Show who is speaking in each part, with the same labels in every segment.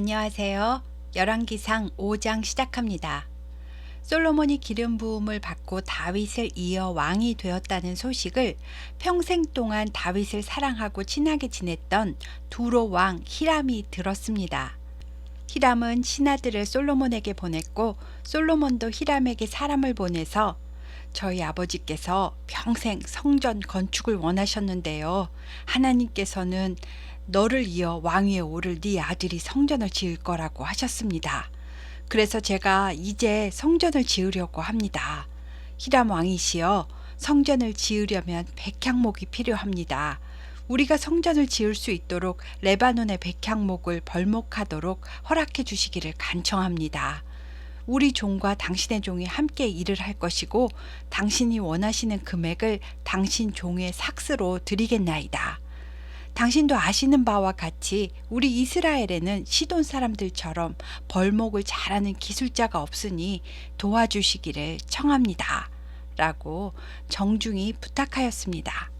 Speaker 1: 안녕하세요. 열왕기상 5장 시작합니다. 솔로몬이 기름 부음을 받고 다윗을 이어 왕이 되었다는 소식을 평생 동안 다윗을 사랑하고 친하게 지냈던 두로 왕 히람이 들었습니다. 히람은 신하들을 솔로몬에게 보냈고 솔로몬도 히람에게 사람을 보내서 저희 아버지께서 평생 성전 건축을 원하셨는데요. 하나님께서는 너를 이어 왕위에 오를 네 아들이 성전을 지을 거라고 하셨습니다. 그래서 제가 이제 성전을 지으려고 합니다. 히람 왕이시여 성전을 지으려면 백향목이 필요합니다. 우리가 성전을 지을 수 있도록 레바논의 백향목을 벌목하도록 허락해 주시기를 간청합니다. 우리 종과 당신의 종이 함께 일을 할 것이고 당신이 원하시는 금액을 당신 종의 삭스로 드리겠나이다. 당신도 아시는 바와 같이 우리 이스라엘에는 시돈 사람들처럼 벌목을 잘하는 기술자가 없으니 도와주시기를 청합니다. 라고 정중히 부탁하였습니다.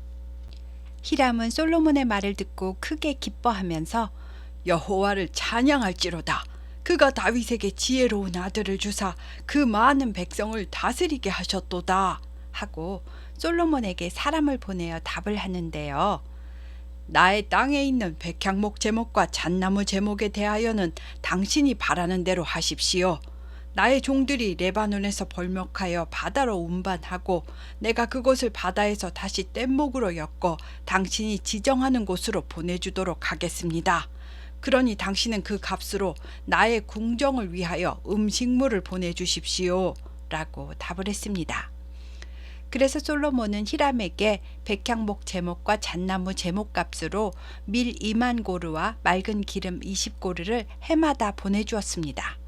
Speaker 1: 히람은 솔로몬의 말을 듣고 크게 기뻐하면서 여호와를 찬양할지로다. 그가 다윗에게 지혜로운 아들을 주사 그 많은 백성을 다스리게 하셨도다. 하고 솔로몬에게 사람을 보내어 답을 하는데요. 나의 땅에 있는 백향목 제목과 잣나무 제목에 대하여는 당신이 바라는 대로 하십시오. 나의 종들이 레바논에서 벌목하여 바다로 운반하고 내가 그곳을 바다에서 다시 뗏목으로 엮어 당신이 지정하는 곳으로 보내주도록 하겠습니다. 그러니 당신은 그 값으로 나의 궁정을 위하여 음식물을 보내주십시오. 라고 답을 했습니다. 그래서 솔로몬은 히람에게 백향목 제목과 잣나무 제목 값으로 밀 2만 고르와 맑은 기름 20고르를 해마다 보내주었습니다.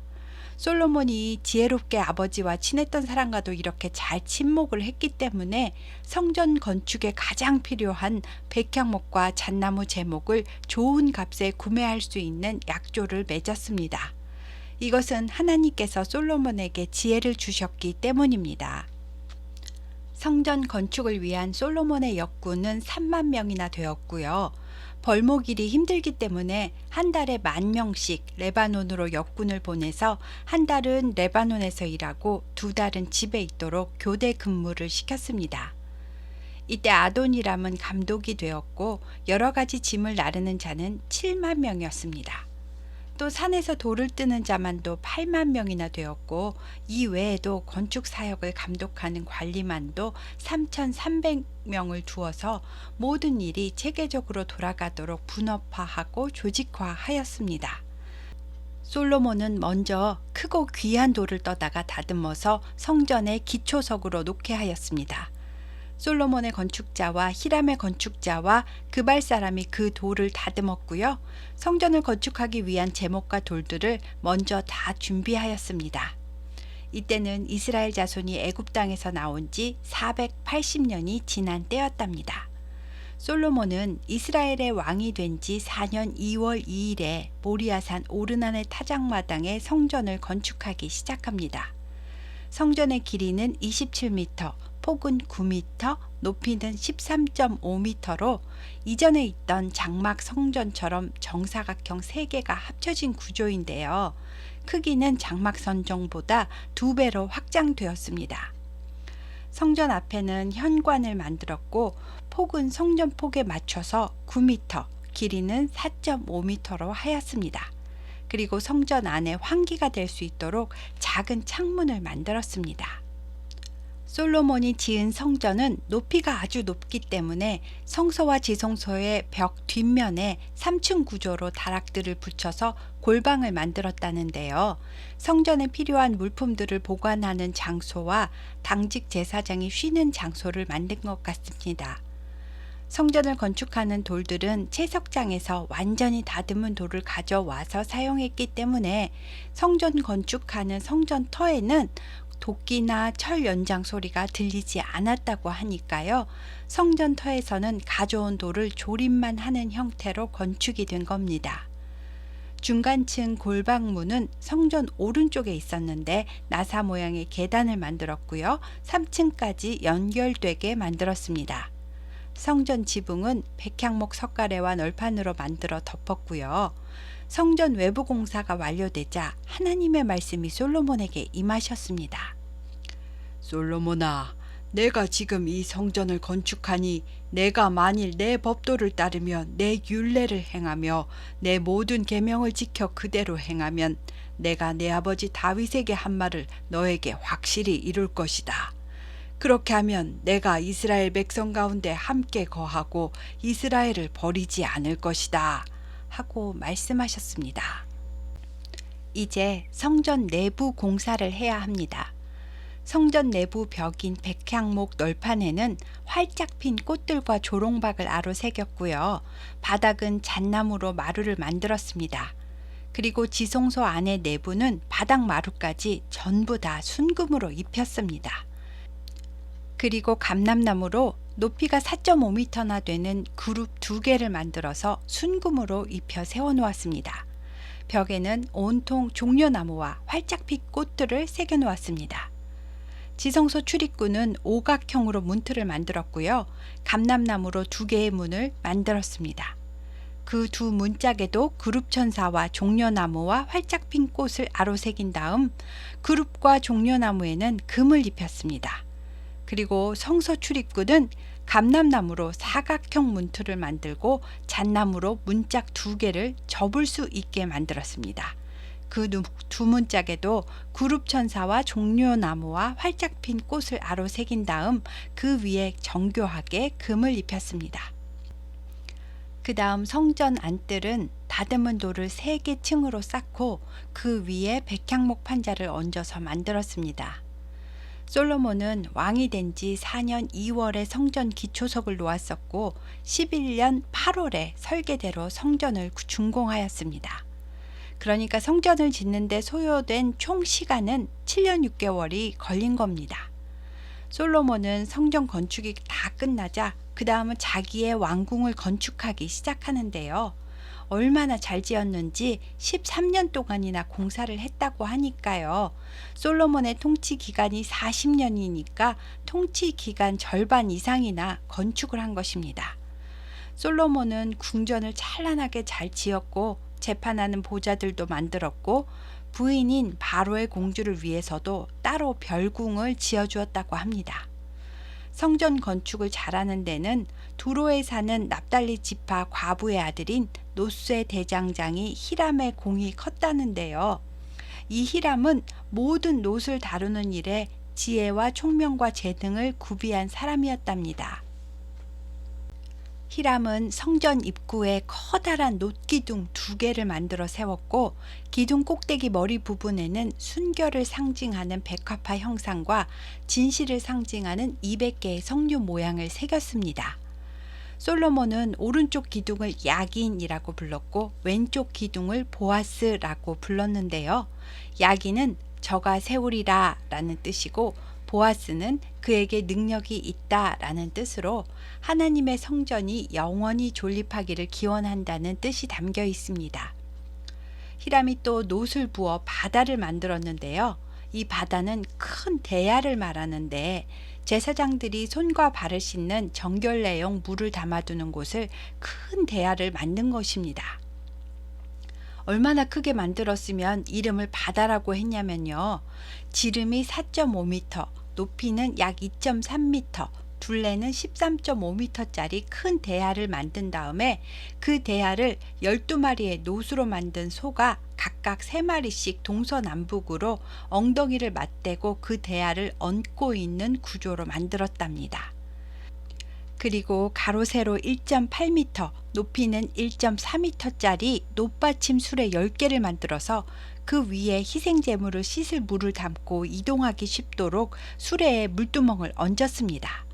Speaker 1: 솔로몬이 지혜롭게 아버지와 친했던 사람과도 이렇게 잘 친목을 했기 때문에 성전 건축에 가장 필요한 백향목과 잣나무 제목을 좋은 값에 구매할 수 있는 약조를 맺었습니다. 이것은 하나님께서 솔로몬에게 지혜를 주셨기 때문입니다. 성전 건축을 위한 솔로몬의 역군은 3만 명이나 되었고요. 벌목 일이 힘들기 때문에 한 달에 만 명씩 레바논으로 역군을 보내서 한 달은 레바논에서 일하고 두 달은 집에 있도록 교대 근무를 시켰습니다. 이때 아돈이람은 감독이 되었고 여러 가지 짐을 나르는 자는 7만 명이었습니다. 또 산에서 돌을 뜨는 자만도 8만 명이나 되었고 이 외에도 건축 사역을 감독하는 관리만도 3,300명을 두어서 모든 일이 체계적으로 돌아가도록 분업화하고 조직화하였습니다. 솔로몬은 먼저 크고 귀한 돌을 떠다가 다듬어서 성전의 기초석으로 놓게 하였습니다. 솔로몬의 건축자와 히람의 건축자와 그발 사람이 그 돌을 다듬었고요. 성전을 건축하기 위한 제목과 돌들을 먼저 다 준비하였습니다. 이때는 이스라엘 자손이 애굽 땅에서 나온 지 480년이 지난 때였답니다. 솔로몬은 이스라엘의 왕이 된 지 4년 2월 2일에 모리아산 오르난의 타작마당에 성전을 건축하기 시작합니다. 성전의 길이는 27m, 폭은 9m, 높이는 13.5m로 이전에 있던 장막 성전처럼 정사각형 3개가 합쳐진 구조인데요. 크기는 장막 선정보다 두 배로 확장되었습니다. 성전 앞에는 현관을 만들었고 폭은 성전 폭에 맞춰서 9m, 길이는 4.5m로 하였습니다. 그리고 성전 안에 환기가 될 수 있도록 작은 창문을 만들었습니다. 솔로몬이 지은 성전은 높이가 아주 높기 때문에 성소와 지성소의 벽 뒷면에 3층 구조로 다락들을 붙여서 골방을 만들었다는데요. 성전에 필요한 물품들을 보관하는 장소와 당직 제사장이 쉬는 장소를 만든 것 같습니다. 성전을 건축하는 돌들은 채석장에서 완전히 다듬은 돌을 가져와서 사용했기 때문에 성전 건축하는 성전터에는 도끼나 철 연장 소리가 들리지 않았다고 하니까요. 성전터에서는 가져온 돌을 조립만 하는 형태로 건축이 된 겁니다. 중간층 골방문은 성전 오른쪽에 있었는데 나사 모양의 계단을 만들었고요. 3층까지 연결되게 만들었습니다. 성전 지붕은 백향목 석가래와 널판으로 만들어 덮었고요. 성전 외부 공사가 완료되자 하나님의 말씀이 솔로몬에게 임하셨습니다. 솔로몬아, 내가 지금 이 성전을 건축하니 내가 만일 내 법도를 따르며 내 율례를 행하며 내 모든 계명을 지켜 그대로 행하면 내가 내 아버지 다윗에게 한 말을 너에게 확실히 이룰 것이다. 그렇게 하면 내가 이스라엘 백성 가운데 함께 거하고 이스라엘을 버리지 않을 것이다. 하고 말씀하셨습니다. 이제 성전 내부 공사를 해야 합니다. 성전 내부 벽인 백향목 널판에는 활짝 핀 꽃들과 조롱박을 아로 새겼고요. 바닥은 잣나무로 마루를 만들었습니다. 그리고 지성소 안의 내부는 바닥 마루까지 전부 다 순금으로 입혔습니다. 그리고 감람나무로 높이가 4.5m나 되는 그룹 두 개를 만들어서 순금으로 입혀 세워 놓았습니다. 벽에는 온통 종려나무와 활짝 핀 꽃들을 새겨 놓았습니다. 지성소 출입구는 오각형으로 문틀을 만들었고요. 감람나무로 두 개의 문을 만들었습니다. 그 두 문짝에도 그룹천사와 종려나무와 활짝 핀 꽃을 아로 새긴 다음 그룹과 종려나무에는 금을 입혔습니다. 그리고 성서 출입구는 감람나무로 사각형 문틀을 만들고 잣나무로 문짝 두 개를 접을 수 있게 만들었습니다. 그 두 문짝에도 그룹천사와 종려나무와 활짝 핀 꽃을 아로 새긴 다음 그 위에 정교하게 금을 입혔습니다. 그 다음 성전 안뜰은 다듬은 돌을 세 개 층으로 쌓고 그 위에 백향목 판자를 얹어서 만들었습니다. 솔로몬은 왕이 된 지 4년 2월에 성전 기초석을 놓았었고 11년 8월에 설계대로 성전을 준공하였습니다. 그러니까 성전을 짓는데 소요된 총 시간은 7년 6개월이 걸린 겁니다. 솔로몬은 성전 건축이 다 끝나자 그 다음은 자기의 왕궁을 건축하기 시작하는데요. 얼마나 잘 지었는지 13년 동안이나 공사를 했다고 하니까요. 솔로몬의 통치 기간이 40년이니까 통치 기간 절반 이상이나 건축을 한 것입니다. 솔로몬은 궁전을 찬란하게 잘 지었고 재판하는 보좌들도 만들었고 부인인 바로의 공주를 위해서도 따로 별궁을 지어주었다고 합니다. 성전 건축을 잘하는 데는 두로에 사는 납달리 지파 과부의 아들인 노쇠 대장장이 히람의 공이 컸다는데요. 이 히람은 모든 놋을 다루는 일에 지혜와 총명과 재능을 구비한 사람이었답니다. 히람은 성전 입구에 커다란 놋기둥 두 개를 만들어 세웠고 기둥 꼭대기 머리 부분에는 순결을 상징하는 백화파 형상과 진실을 상징하는 200개의 성류 모양을 새겼습니다. 솔로몬은 오른쪽 기둥을 야긴이라고 불렀고 왼쪽 기둥을 보아스라고 불렀는데요. 야긴은 저가 세우리라 라는 뜻이고 보아스는 그에게 능력이 있다라는 뜻으로 하나님의 성전이 영원히 존립하기를 기원한다는 뜻이 담겨 있습니다. 히람이 또 놋을 부어 바다를 만들었는데요. 이 바다는 큰 대야를 말하는데 제사장들이 손과 발을 씻는 정결례용 물을 담아두는 곳을 큰 대야를 만든 것입니다. 얼마나 크게 만들었으면 이름을 바다라고 했냐면요. 지름이 4.5m, 높이는 약 2.3m, 둘레는 13.5m짜리 큰 대야를 만든 다음에 그 대야를 12마리의 노수로 만든 소가 각각 3마리씩 동서남북으로 엉덩이를 맞대고 그 대야를 얹고 있는 구조로 만들었답니다. 그리고 가로 세로 1.8m, 높이는 1.4m짜리 높받침 수레 10개를 만들어서 그 위에 희생제물을 씻을 물을 담고 이동하기 쉽도록 수레에 물두멍을 얹었습니다.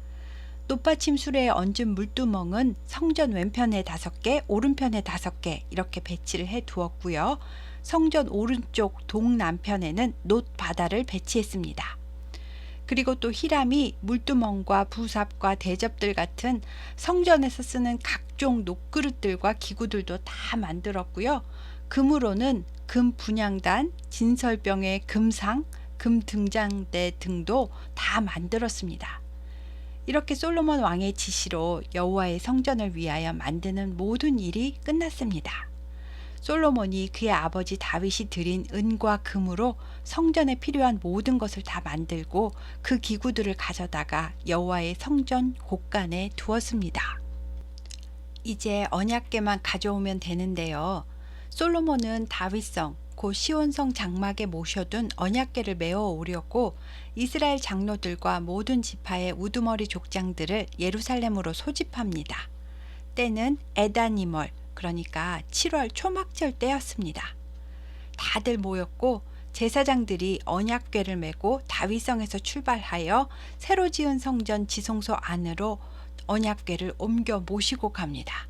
Speaker 1: 높받침 수레에 얹은 물두멍은 성전 왼편에 다섯 개, 오른편에 다섯 개 이렇게 배치를 해 두었고요. 성전 오른쪽 동남편에는 놋 바다를 배치했습니다. 그리고 또 히람이 물두멍과 부삽과 대접들 같은 성전에서 쓰는 각종 녹그릇들과 기구들도 다 만들었고요. 금으로는 금 분양단, 진설병의 금상, 금 등장대 등도 다 만들었습니다. 이렇게 솔로몬 왕의 지시로 여호와의 성전을 위하여 만드는 모든 일이 끝났습니다. 솔로몬이 그의 아버지 다윗이 드린 은과 금으로 성전에 필요한 모든 것을 다 만들고 그 기구들을 가져다가 여호와의 성전 곳간에 두었습니다. 이제 언약궤만 가져오면 되는데요. 솔로몬은 다윗성 곧 시온성 장막에 모셔둔 언약궤를 메어 오려고 이스라엘 장로들과 모든 지파의 우두머리 족장들을 예루살렘으로 소집합니다. 때는 에다니멀 그러니까 7월 초막절 때였습니다. 다들 모였고 제사장들이 언약궤를 메고 다윗성에서 출발하여 새로 지은 성전 지성소 안으로 언약궤를 옮겨 모시고 갑니다.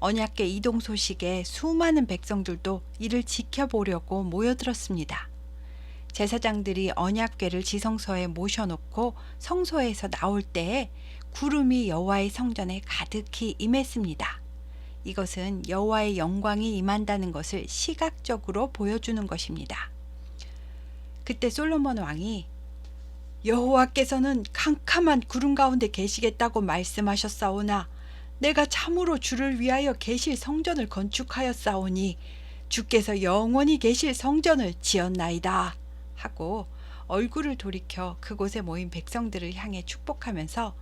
Speaker 1: 언약궤 이동 소식에 수많은 백성들도 이를 지켜보려고 모여들었습니다. 제사장들이 언약궤를 지성소에 모셔놓고 성소에서 나올 때에 구름이 여호와의 성전에 가득히 임했습니다. 이것은 여호와의 영광이 임한다는 것을 시각적으로 보여주는 것입니다. 그때 솔로몬 왕이 여호와께서는 캄캄한 구름 가운데 계시겠다고 말씀하셨사오나 내가 참으로 주를 위하여 계실 성전을 건축하였사오니 주께서 영원히 계실 성전을 지었나이다 하고 얼굴을 돌이켜 그곳에 모인 백성들을 향해 축복하면서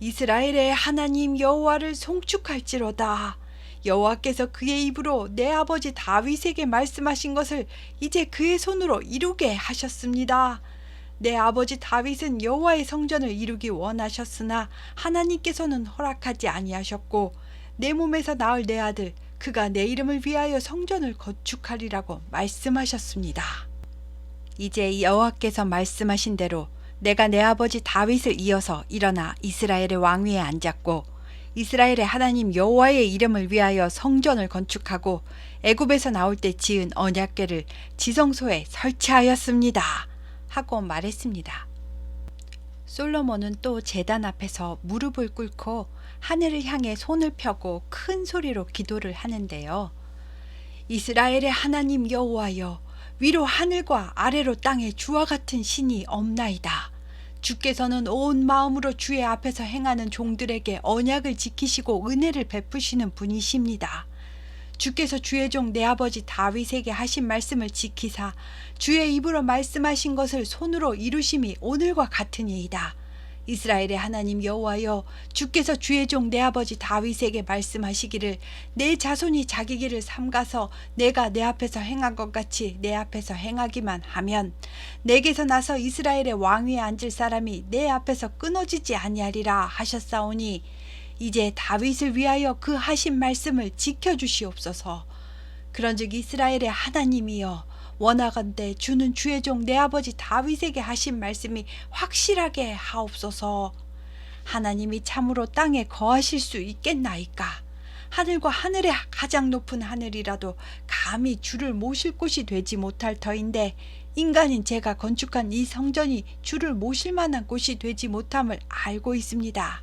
Speaker 1: 이스라엘의 하나님 여호와를 송축할지로다 여호와께서 그의 입으로 내 아버지 다윗에게 말씀하신 것을 이제 그의 손으로 이루게 하셨습니다. 내 아버지 다윗은 여호와의 성전을 이루기 원하셨으나 하나님께서는 허락하지 아니하셨고 내 몸에서 나을 내 아들 그가 내 이름을 위하여 성전을 건축하리라고 말씀하셨습니다. 이제 여호와께서 말씀하신 대로 내가 내 아버지 다윗을 이어서 일어나 이스라엘의 왕위에 앉았고 이스라엘의 하나님 여호와의 이름을 위하여 성전을 건축하고 애굽에서 나올 때 지은 언약궤를 지성소에 설치하였습니다. 하고 말했습니다. 솔로몬은 또 제단 앞에서 무릎을 꿇고 하늘을 향해 손을 펴고 큰 소리로 기도를 하는데요. 이스라엘의 하나님 여호와여 위로 하늘과 아래로 땅에 주와 같은 신이 없나이다. 주께서는 온 마음으로 주의 앞에서 행하는 종들에게 언약을 지키시고 은혜를 베푸시는 분이십니다. 주께서 주의 종 내 아버지 다윗에게 하신 말씀을 지키사 주의 입으로 말씀하신 것을 손으로 이루심이 오늘과 같으니이다. 이스라엘의 하나님 여호와여 주께서 주의 종 내 아버지 다윗에게 말씀하시기를 내 자손이 자기 길을 삼가서 내가 내 앞에서 행한 것 같이 내 앞에서 행하기만 하면 내게서 나서 이스라엘의 왕위에 앉을 사람이 내 앞에서 끊어지지 아니하리라 하셨사오니 이제 다윗을 위하여 그 하신 말씀을 지켜 주시옵소서 그런즉 이스라엘의 하나님이여 원하건대 주는 주의 종 내 아버지 다윗에게 하신 말씀이 확실하게 하옵소서. 하나님이 참으로 땅에 거하실 수 있겠나이까? 하늘과 하늘의 가장 높은 하늘이라도 감히 주를 모실 곳이 되지 못할 터인데 인간인 제가 건축한 이 성전이 주를 모실 만한 곳이 되지 못함을 알고 있습니다.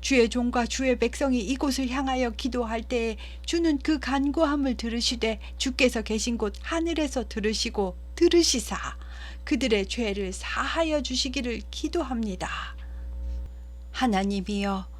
Speaker 1: 주의 종과 주의 백성이 이곳을 향하여 기도할 때에 주는 그 간구함을 들으시되 주께서 계신 곳 하늘에서 들으시고 들으시사 그들의 죄를 사하여 주시기를 기도합니다. 하나님이여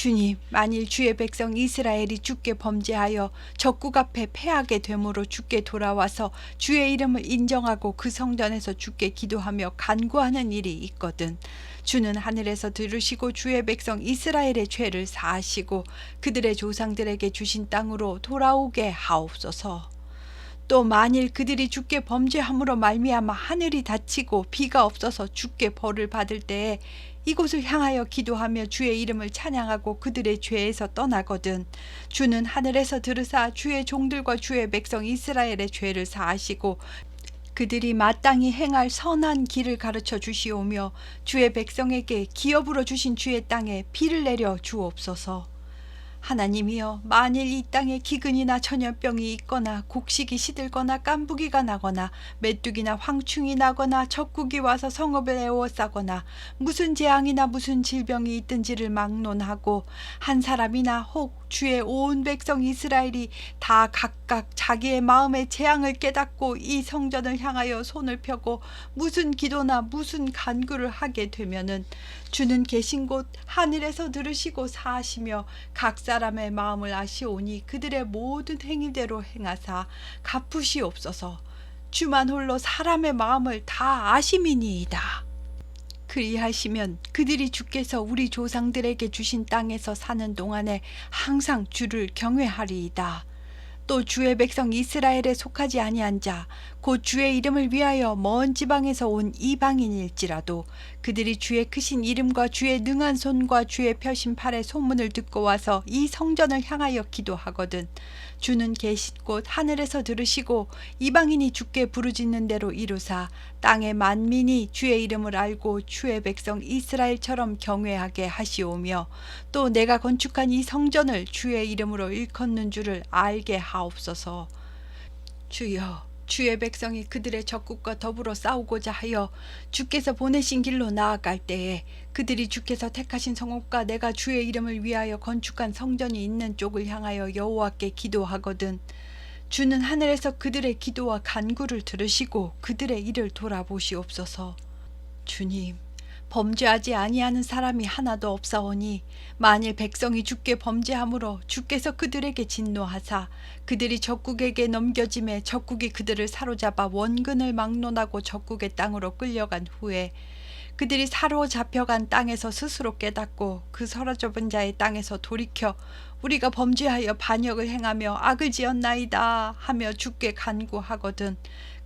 Speaker 1: 주님, 만일 주의 백성 이스라엘이 주께 범죄하여 적국 앞에 패하게 되므로 주께 돌아와서 주의 이름을 인정하고 그 성전에서 주께 기도하며 간구하는 일이 있거든. 주는 하늘에서 들으시고 주의 백성 이스라엘의 죄를 사하시고 그들의 조상들에게 주신 땅으로 돌아오게 하옵소서. 또 만일 그들이 주께 범죄함으로 말미암아 하늘이 닫히고 비가 없어서 주께 벌을 받을 때에 이곳을 향하여 기도하며 주의 이름을 찬양하고 그들의 죄에서 떠나거든 주는 하늘에서 들으사 주의 종들과 주의 백성 이스라엘의 죄를 사하시고 그들이 마땅히 행할 선한 길을 가르쳐 주시오며 주의 백성에게 기업으로 주신 주의 땅에 비를 내려 주옵소서. 하나님이여 만일 이 땅에 기근이나 전염병이 있거나 곡식이 시들거나 깐부기가 나거나 메뚜기나 황충이 나거나 적국이 와서 성읍을 에워싸거나 무슨 재앙이나 무슨 질병이 있든지를 막론하고 한 사람이나 혹 주의 온 백성 이스라엘이 다 각각 자기의 마음의 재앙을 깨닫고 이 성전을 향하여 손을 펴고 무슨 기도나 무슨 간구를 하게 되면은 주는 계신 곳 하늘에서 들으시고 사하시며 각 사람의 마음을 아시오니 그들의 모든 행위대로 행하사 갚으시옵소서 주만 홀로 사람의 마음을 다 아심이니이다. 그리하시면 그들이 주께서 우리 조상들에게 주신 땅에서 사는 동안에 항상 주를 경외하리이다. 또 주의 백성 이스라엘에 속하지 아니한 자, 곧 주의 이름을 위하여 먼 지방에서 온 이방인일지라도 그들이 주의 크신 이름과 주의 능한 손과 주의 펴신 팔의 소문을 듣고 와서 이 성전을 향하여 기도하거든. 주는 계신 곳 하늘에서 들으시고 이방인이 주께 부르짖는 대로 이루사 땅의 만민이 주의 이름을 알고 주의 백성 이스라엘처럼 경외하게 하시오며 또 내가 건축한 이 성전을 주의 이름으로 일컫는 줄을 알게 하옵소서. 주여 주의 백성이 그들의 적국과 더불어 싸우고자 하여 주께서 보내신 길로 나아갈 때에 그들이 주께서 택하신 성읍과 내가 주의 이름을 위하여 건축한 성전이 있는 쪽을 향하여 여호와께 기도하거든. 주는 하늘에서 그들의 기도와 간구를 들으시고 그들의 일을 돌아보시옵소서. 주님 범죄하지 아니하는 사람이 하나도 없사오니 만일 백성이 주께 범죄함으로 주께서 그들에게 진노하사 그들이 적국에게 넘겨짐에 적국이 그들을 사로잡아 원근을 막론하고 적국의 땅으로 끌려간 후에 그들이 사로잡혀간 땅에서 스스로 깨닫고 그 사로잡은 자의 땅에서 돌이켜 우리가 범죄하여 반역을 행하며 악을 지었나이다 하며 주께 간구하거든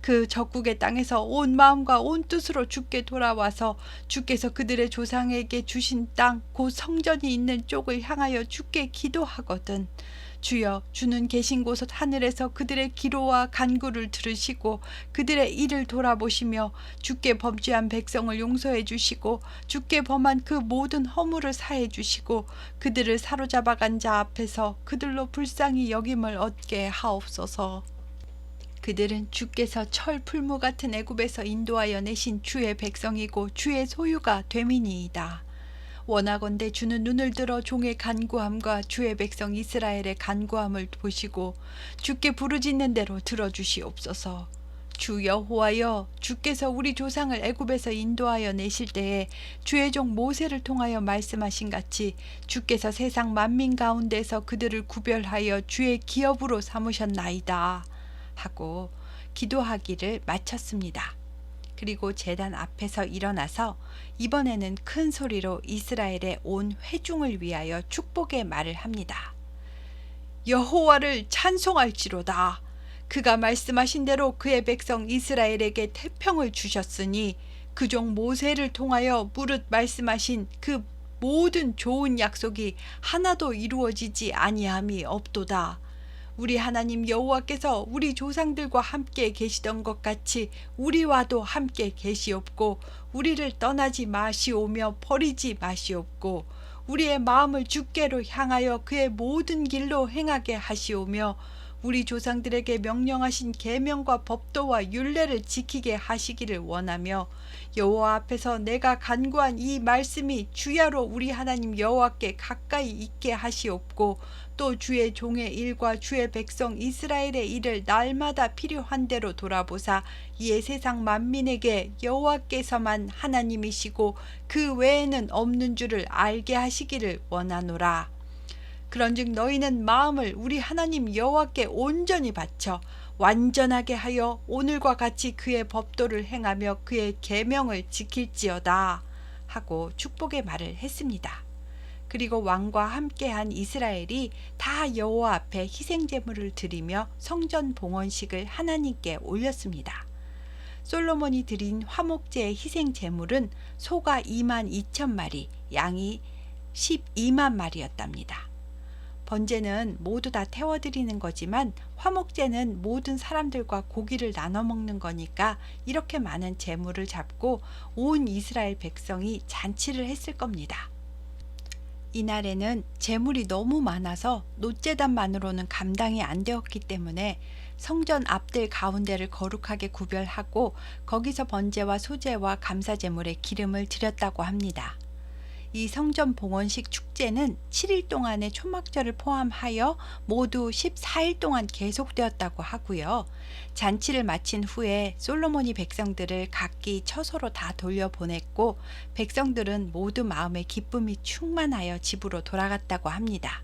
Speaker 1: 그 적국의 땅에서 온 마음과 온 뜻으로 주께 돌아와서 주께서 그들의 조상에게 주신 땅 곧 성전이 있는 쪽을 향하여 주께 기도하거든 주여 주는 계신 곳 하늘에서 그들의 기로와 간구를 들으시고 그들의 일을 돌아보시며 주께 범죄한 백성을 용서해 주시고 주께 범한 그 모든 허물을 사해 주시고 그들을 사로잡아간 자 앞에서 그들로 불쌍히 여김을 얻게 하옵소서. 그들은 주께서 철 풀무 같은 애굽에서 인도하여 내신 주의 백성이고 주의 소유가 되미니이다. 원하건대 주는 눈을 들어 종의 간구함과 주의 백성 이스라엘의 간구함을 보시고 주께 부르짖는 대로 들어주시옵소서. 주 여호와여 주께서 우리 조상을 애굽에서 인도하여 내실 때에 주의 종 모세를 통하여 말씀하신 같이 주께서 세상 만민 가운데서 그들을 구별하여 주의 기업으로 삼으셨나이다 하고 기도하기를 마쳤습니다. 그리고 제단 앞에서 일어나서 이번에는 큰 소리로 이스라엘의 온 회중을 위하여 축복의 말을 합니다. 여호와를 찬송할지로다. 그가 말씀하신 대로 그의 백성 이스라엘에게 태평을 주셨으니 그 종 모세를 통하여 무릇 말씀하신 그 모든 좋은 약속이 하나도 이루어지지 아니함이 없도다. 우리 하나님 여호와께서 우리 조상들과 함께 계시던 것 같이 우리와도 함께 계시옵고 우리를 떠나지 마시오며 버리지 마시옵고 우리의 마음을 주께로 향하여 그의 모든 길로 행하게 하시오며 우리 조상들에게 명령하신 계명과 법도와 율례를 지키게 하시기를 원하며 여호와 앞에서 내가 간구한 이 말씀이 주야로 우리 하나님 여호와께 가까이 있게 하시옵고 또 주의 종의 일과 주의 백성 이스라엘의 일을 날마다 필요한 대로 돌아보사 이에 세상 만민에게 여호와께서만 하나님이시고 그 외에는 없는 줄을 알게 하시기를 원하노라. 그런즉 너희는 마음을 우리 하나님 여호와께 온전히 바쳐 완전하게 하여 오늘과 같이 그의 법도를 행하며 그의 계명을 지킬지어다 하고 축복의 말을 했습니다. 그리고 왕과 함께한 이스라엘이 다 여호와 앞에 희생 제물을 드리며 성전 봉헌식을 하나님께 올렸습니다. 솔로몬이 드린 화목제의 희생 제물은 소가 2만 2천 마리, 양이 12만 마리였답니다. 번제는 모두 다 태워드리는 거지만 화목제는 모든 사람들과 고기를 나눠 먹는 거니까 이렇게 많은 제물을 잡고 온 이스라엘 백성이 잔치를 했을 겁니다. 이날에는 제물이 너무 많아서 노제단만으로는 감당이 안 되었기 때문에 성전 앞들 가운데를 거룩하게 구별하고 거기서 번제와 소제와 감사 제물의 기름을 드렸다고 합니다. 이 성전 봉헌식 축제는 7일 동안의 초막절을 포함하여 모두 14일 동안 계속되었다고 하고요. 잔치를 마친 후에 솔로몬이 백성들을 각기 처소로 다 돌려보냈고 백성들은 모두 마음의 기쁨이 충만하여 집으로 돌아갔다고 합니다.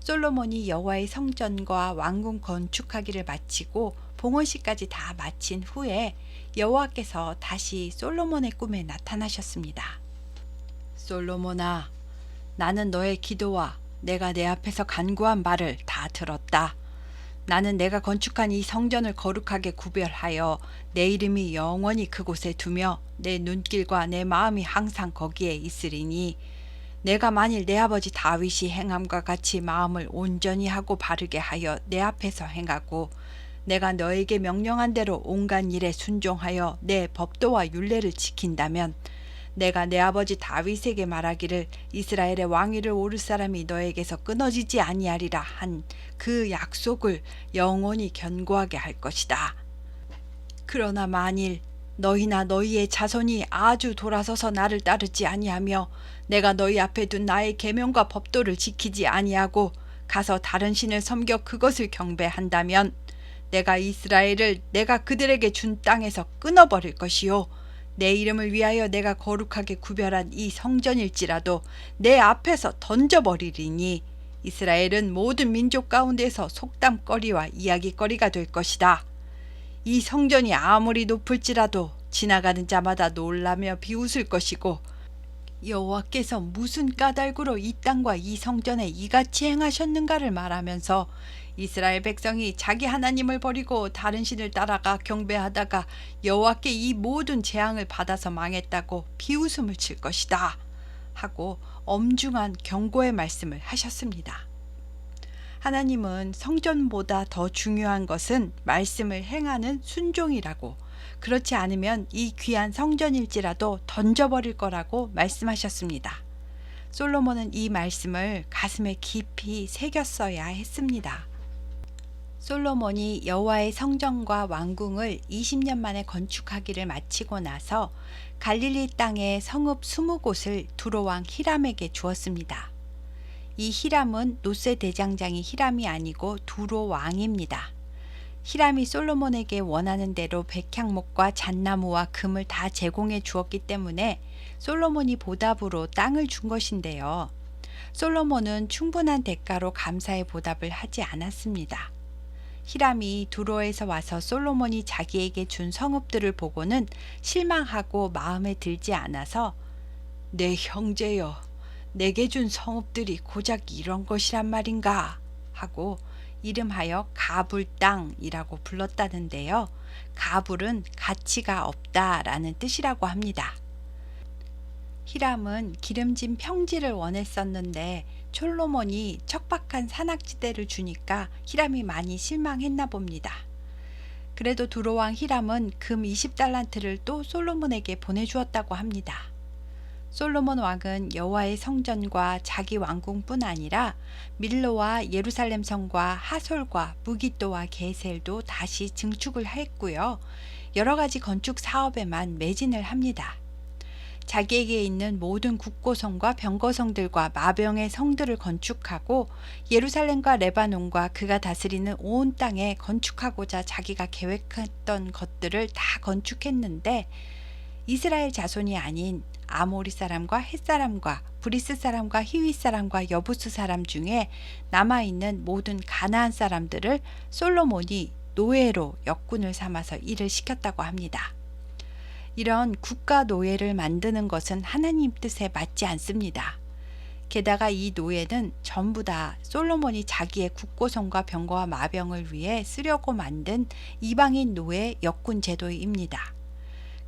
Speaker 1: 솔로몬이 여호와의 성전과 왕궁 건축하기를 마치고 봉헌식까지 다 마친 후에 여호와께서 다시 솔로몬의 꿈에 나타나셨습니다. 솔로몬아, 나는 너의 기도와 내가 내 앞에서 간구한 말을 다 들었다. 나는 내가 건축한 이 성전을 거룩하게 구별하여 내 이름이 영원히 그곳에 두며 내 눈길과 내 마음이 항상 거기에 있으리니 내가 만일 내 아버지 다윗이 행함과 같이 마음을 온전히 하고 바르게 하여 내 앞에서 행하고 내가 너에게 명령한 대로 온갖 일에 순종하여 내 법도와 율례를 지킨다면 내가 내 아버지 다윗에게 말하기를 이스라엘의 왕위를 오를 사람이 너에게서 끊어지지 아니하리라 한 그 약속을 영원히 견고하게 할 것이다. 그러나 만일 너희나 너희의 자손이 아주 돌아서서 나를 따르지 아니하며 내가 너희 앞에 둔 나의 계명과 법도를 지키지 아니하고 가서 다른 신을 섬겨 그것을 경배한다면 내가 이스라엘을 내가 그들에게 준 땅에서 끊어버릴 것이요 내 이름을 위하여 내가 거룩하게 구별한 이 성전일지라도 내 앞에서 던져버리리니 이스라엘은 모든 민족 가운데서 속담거리와 이야기거리가 될 것이다. 이 성전이 아무리 높을지라도 지나가는 자마다 놀라며 비웃을 것이고 여호와께서 무슨 까닭으로 이 땅과 이 성전에 이같이 행하셨는가를 말하면서 이스라엘 백성이 자기 하나님을 버리고 다른 신을 따라가 경배하다가 여호와께 이 모든 재앙을 받아서 망했다고 비웃음을 칠 것이다 하고 엄중한 경고의 말씀을 하셨습니다. 하나님은 성전보다 더 중요한 것은 말씀을 행하는 순종이라고 그렇지 않으면 이 귀한 성전일지라도 던져버릴 거라고 말씀하셨습니다. 솔로몬은 이 말씀을 가슴에 깊이 새겼어야 했습니다. 솔로몬이 여호와의 성전과 왕궁을 20년 만에 건축하기를 마치고 나서 갈릴리 땅의 성읍 20곳을 두로왕 히람에게 주었습니다. 이 히람은 노세 대장장이 히람이 아니고 두로 왕입니다. 히람이 솔로몬에게 원하는 대로 백향목과 잣나무와 금을 다 제공해 주었기 때문에 솔로몬이 보답으로 땅을 준 것인데요. 솔로몬은 충분한 대가로 감사의 보답을 하지 않았습니다. 히람이 두로에서 와서 솔로몬이 자기에게 준 성읍들을 보고는 실망하고 마음에 들지 않아서 내 형제여 내게 준 성읍들이 고작 이런 것이란 말인가 하고 이름하여 가불 땅이라고 불렀다는데요. 가불은 가치가 없다라는 뜻이라고 합니다. 히람은 기름진 평지를 원했었는데 솔로몬이 척박한 산악지대를 주니까 히람이 많이 실망했나 봅니다. 그래도 두로왕 히람은 금 20달란트를 또 솔로몬에게 보내주었다고 합니다. 솔로몬 왕은 여호와의 성전과 자기 왕궁뿐 아니라 밀로와 예루살렘 성과 하솔과 무기또와 게셀도 다시 증축을 했고요. 여러 가지 건축 사업에만 매진을 합니다. 자기에게 있는 모든 국고성과 병거성들과 마병의 성들을 건축하고 예루살렘과 레바논과 그가 다스리는 온 땅에 건축하고자 자기가 계획했던 것들을 다 건축했는데 이스라엘 자손이 아닌 아모리 사람과 헷 사람과 브리스 사람과 히윗 사람과 여부스 사람 중에 남아 있는 모든 가나안 사람들을 솔로몬이 노예로 역군을 삼아서 일을 시켰다고 합니다. 이런 국가 노예를 만드는 것은 하나님 뜻에 맞지 않습니다. 게다가 이 노예는 전부 다 솔로몬이 자기의 국고성과 병거와 마병을 위해 쓰려고 만든 이방인 노예 역군 제도입니다.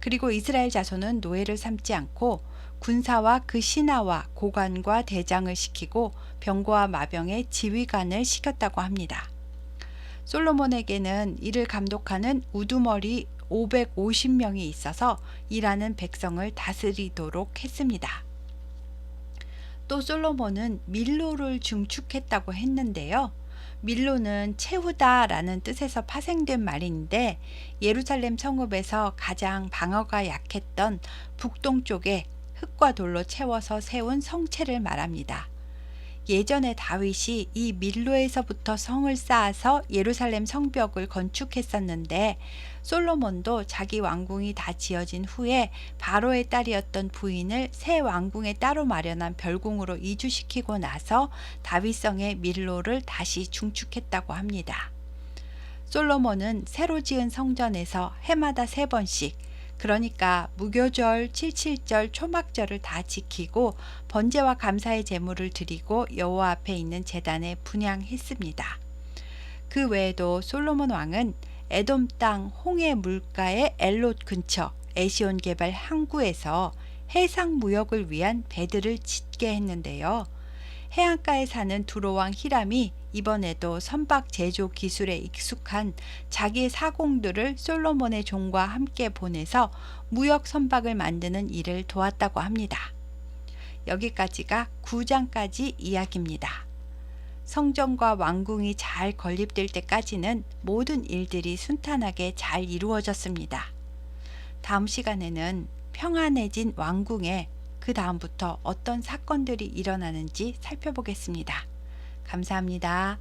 Speaker 1: 그리고 이스라엘 자손은 노예를 삼지 않고 군사와 그 신하와 고관과 대장을 시키고 병거와 마병의 지휘관을 시켰다고 합니다. 솔로몬에게는 이를 감독하는 우두머리 550명이 있어서 일하는 백성을 다스리도록 했습니다. 또 솔로몬은 밀로를 중축했다고 했는데요. 밀로는 채우다라는 뜻에서 파생된 말인데 예루살렘 성읍에서 가장 방어가 약했던 북동쪽에 흙과 돌로 채워서 세운 성체를 말합니다. 예전에 다윗이 이 밀로에서부터 성을 쌓아서 예루살렘 성벽을 건축했었는데 솔로몬도 자기 왕궁이 다 지어진 후에 바로의 딸이었던 부인을 새 왕궁에 따로 마련한 별궁으로 이주시키고 나서 다윗성의 밀로를 다시 중축했다고 합니다. 솔로몬은 새로 지은 성전에서 해마다 세 번씩 그러니까 무교절, 칠칠절, 초막절을 다 지키고 번제와 감사의 제물을 드리고 여호와 앞에 있는 제단에 분향했습니다. 그 외에도 솔로몬 왕은 에돔 땅 홍해 물가의 엘롯 근처 에시온 개발 항구에서 해상 무역을 위한 배들을 짓게 했는데요. 해안가에 사는 두로왕 히람이 이번에도 선박 제조 기술에 익숙한 자기의 사공들을 솔로몬의 종과 함께 보내서 무역 선박을 만드는 일을 도왔다고 합니다. 여기까지가 9장까지 이야기입니다. 성전과 왕궁이 잘 건립될 때까지는 모든 일들이 순탄하게 잘 이루어졌습니다. 다음 시간에는 평안해진 왕궁에 그 다음부터 어떤 사건들이 일어나는지 살펴보겠습니다. 감사합니다.